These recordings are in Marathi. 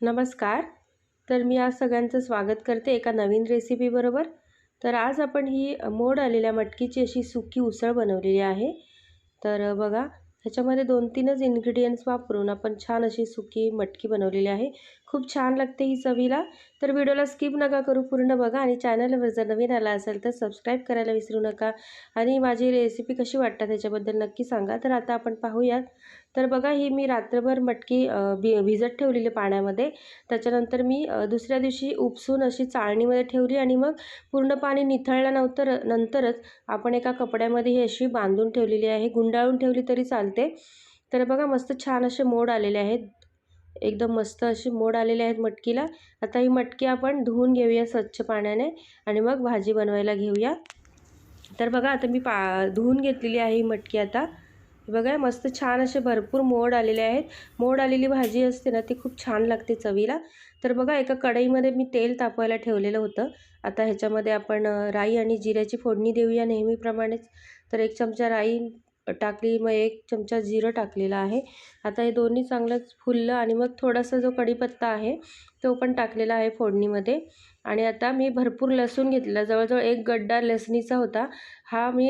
नमस्कार. तर मी आज सगळ्यांचं स्वागत करते एका नवीन रेसिपीबरोबर तर आज आपण ही मोड आलेल्या मटकीची अशी सुकी उसळ बनवलेली आहे. तर बघा ह्याच्यामध्ये दोन तीनच इन्ग्रेडियंट्स वापरून आपण छान अशी सुकी मटकी बनवलेली आहे. खूप छान लागते ही चवीला. तर व्हिडिओला स्किप नका करू पूर्ण बघा आणि चॅनलवर जर नवीन आला असेल तर सबस्क्राईब करायला विसरू नका. आणि माझी रेसिपी कशी वाटतात त्याच्याबद्दल नक्की सांगा. तर आता आपण पाहूयात. तर बघा ही मी रात्रभर मटकी भि भिजत ठेवलेली पाण्यामध्ये. त्याच्यानंतर मी दुसऱ्या दिवशी उपसून अशी चाळणीमध्ये ठेवली आणि मग पूर्ण पाणी निथळल्यानंतर नंतरच आपण एका कपड्यामध्ये ही अशी बांधून ठेवलेली आहे. गुंडाळून ठेवली तरी चालते. तर बघा मस्त छान असे मोड आलेले आहेत. एकदम मस्त अशी मोड आलेले आहेत मटकीला. आता ही मटकी आपण धुवून घेऊया स्वच्छ पाण्याने आणि मग भाजी बनवायला घेऊया. तर बघा आता मी पा धुवून घेतलेली आहे ही मटकी आता. बघा मस्त छान असे भरपूर मोड आलेले आहेत. मोड आलेली भाजी असते ना ती खूप छान लागते चवीला. तर बघा एका कढईमध्ये मी तेल तापवायला ठेवलेलं होतं. आता ह्याच्यामध्ये आपण राई आणि जिऱ्याची फोडणी देऊया नेहमीप्रमाणेच. तर एक चमचा राई टाकली मग एक चमचा जिरं टाकलेलं आहे. आता हे दोन्ही चांगलंच फुललं आणि मग थोडासा जो कढीपत्ता आहे तो पण टाकलेला आहे फोडणीमध्ये. आणि आता मी भरपूर लसूण घेतलेला जवळजवळ एक गड्डा लसणीचा होता. हा मी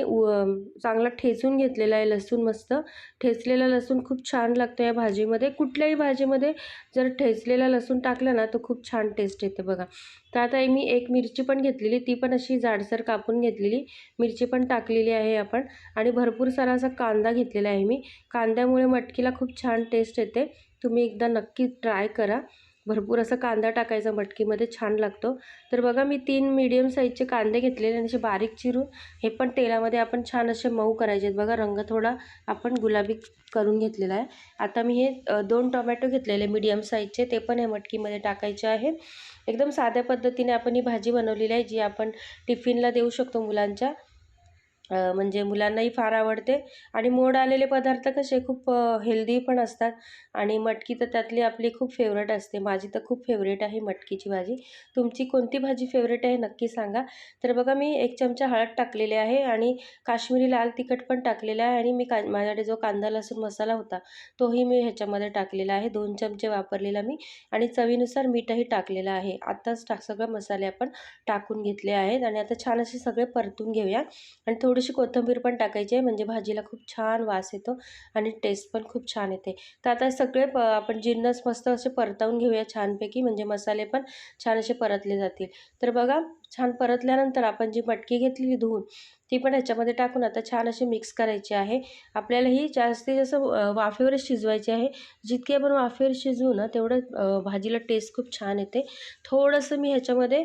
चांगला ठेचून घेतलेला आहे लसूण मस्त. ठेचलेला लसूण खूप छान लागतो या भाजीमध्ये. कुठल्याही भाजीमध्ये जर ठेचलेला लसूण टाकला ना तो खूप छान टेस्ट येते बघा. तर आता मी एक मिरची पण घेतलेली ती पण अशी जाडसर कापून घेतलेली. मिरची पण टाकलेली आहे आपण. आणि भरपूर सारा असा कांदा घेतलेला आहे मी. कांद्यामुळे मटकीला खूप छान टेस्ट येते. तुम्ही एकदा नक्की ट्राय करा. भरपूर असा कांदा टाकायचा मटकीमध्ये छान लागतो. तर बघा मी तीन मीडियम साईजचे कांदे घेतलेले आणि असे बारीक चिरून हे पण तेलामध्ये आपण छान असे मऊ करायचे आहेत. बघा रंग थोडा आपण गुलाबी करून घेतलेला आहे. आता मी हे दोन टोमॅटो घेतलेले मीडियम साईजचे ते पण हे मटकीमध्ये टाकायचे आहेत एकदम साध्या पद्धतीने आपण ही भाजी बनवलेली आहे जी आपण टिफिनला देऊ शकतो मुलांच्या. म्हणजे मुलांनाही फार आवडते. आणि मोड आलेले पदार्थ कसे खूप हेल्दी पण असतात. आणि मटकी तर त्यातली आपली खूप फेवरेट असते. माझी तर खूप फेवरेट आहे मटकीची भाजी. तुमची कोणती भाजी फेवरेट आहे नक्की सांगा. तर बघा मी एक चमचा हळद टाकलेले आहे आणि काश्मीरी लाल तिखट पण टाकलेलं आहे आणि मी का माझ्याकडे जो कांदा लसूण मसाला होता तोही मी ह्याच्यामध्ये टाकलेला आहे. दोन चमचे वापरलेला मी आणि चवीनुसार मीठही टाकलेलं आहे. आत्ताच टाक सगळं मसाले आपण टाकून घेतले आहेत आणि आता छान असे सगळे परतून घेऊया. आणि थोडीशी कोथिंबीर पण टाकायची आहे म्हणजे भाजीला खूप छान वास येतो आणि टेस्ट पण खूप छान येते. तर आता सगळे प आपण जिन्नस मस्त असे परतवून घेऊया छानपैकी म्हणजे मसाले पण छान असे परतले जातील. तर बघा छान परतल्यानंतर आपण जी मटकी घेतलेली धुवून ती पण ह्याच्यामध्ये टाकून आता छान अशी मिक्स करायची आहे. आपल्याला ही जास्तीत जास्त वाफेवरच शिजवायची आहे. जितकी आपण वाफेवर शिजवू ना तेवढं भाजीला टेस्ट खूप छान येते. थोडंसं मी ह्याच्यामध्ये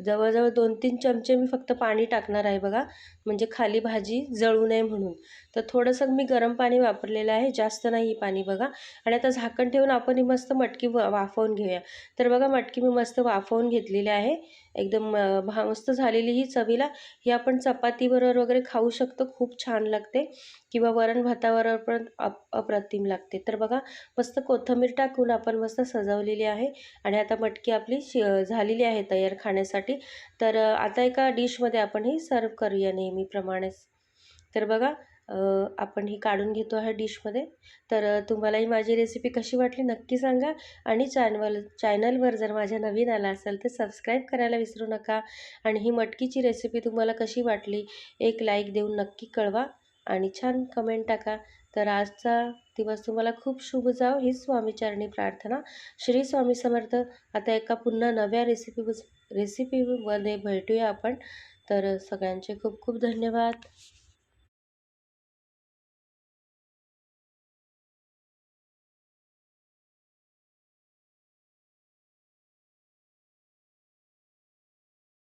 जवळजवळ दोन तीन चमचे मी फक्त पाणी टाकणार आहे बघा. म्हणजे खाली भाजी जळू नये म्हणून. तर थोडंसं मी गरम पाणी वापरलेलं आहे. जास्त नाही पाणी बघा. आणि आता झाकण ठेवून आपण ही मस्त मटकी वाफवून घेऊया. तर बघा मटकी मी मस्त वाफवून घेतलेली आहे. एकदम मस्त झालेली ही चवीला. ही आपण चपातीबरोबर वगैरे खाऊ शकतो. खूप छान लागते. किंवा वरण भाताबरोबर पण अप अप्रतिम लागते. तर बघा मस्त कोथिंबीर टाकून आपण मस्त सजवलेली आहे. आणि आता मटकी आपली झालेली आहे तयार खाण्यासाठी. तर आता एका डिशमध्ये आपण ही सर्व करूया नेहमीप्रमाणेच. तर बघा आपण ही काढून घेतो आहे डिशमध्ये. तर तुम्हालाही माझी रेसिपी कशी वाटली नक्की सांगा आणि चॅनल चॅनलवर जर माझ्या नवीन आला असेल तर सबस्क्राईब करायला विसरू नका आणि ही मटकीची रेसिपी तुम्हाला कशी वाटली एक लाईक देऊन नक्की कळवा. आणि छान कमेंट टाका. तर आजचा दिवस तुम्हाला खूप शुभ जाव ही स्वामीचरणी प्रार्थना. श्री स्वामी समर्थ. आता एका पुन्हा नव्या रेसिपी रेसिपीमध्ये भेटूया आपण. तर सगळ्यांचे खूप खूप धन्यवाद.